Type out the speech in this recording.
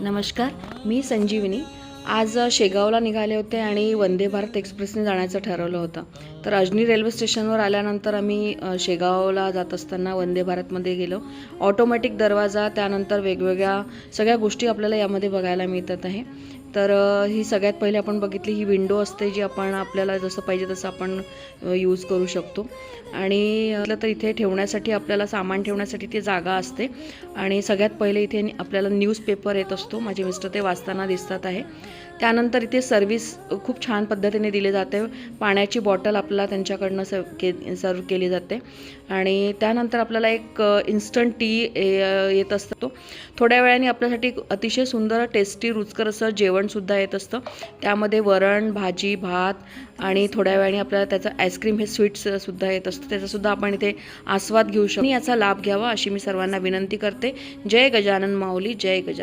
नमस्कार मी संजीवनी. आज शेगावला निघाले होते आणि वंदे भारत एक्सप्रेसने जाण्याचं ठरवलं होतं. तर अजनी रेल्वे स्टेशनवर आल्यानंतर आम्ही शेगावला जात असताना वंदे भारतमध्ये गेलो. ऑटोमॅटिक दरवाजा त्यानंतर वेगवेगळ्या सगळ्या गोष्टी आपल्याला यामध्ये बघायला मिळतात आहे. तर ही सगळ्यात पहिले आपण बघितली ही विंडो असते जी आपण आपल्याला जसं पाहिजे तसं आपण यूज करू शकतो. आणि तर इथे ठेवण्यासाठी आपल्याला सामान ठेवण्यासाठी ती जागा असते. आणि सगळ्यात पहिले इथे आपल्याला न्यूजपेपर येत असतो. माझे मिस्टर ते वाचताना दिसतात आहे. त्यानंतर इथे सर्व्हिस खूप छान पद्धतीने दिली जाते. पाण्याची बॉटल आपल्याला त्यांच्याकडनं सर्व के सर्व केली जाते. आणि त्यानंतर आपल्याला एक इन्स्टंट टी येत असतो थोड्या वेळाने आपल्यासाठी अतिशय सुंदर टेस्टी रुचकर असं जेवणसुद्धा येत असतं. त्यामध्ये वरण भाजी भात आणि थोड्या वेळाने आपल्याला त्याचं आईस्क्रीम हे स्वीट्ससुद्धा येत असतं. त्याचासुद्धा आपण इथे आस्वाद घेऊ शकतो. आणि याचा लाभ घ्यावा अशी मी सर्वांना विनंती करते. जय गजानन माऊली जय गजानन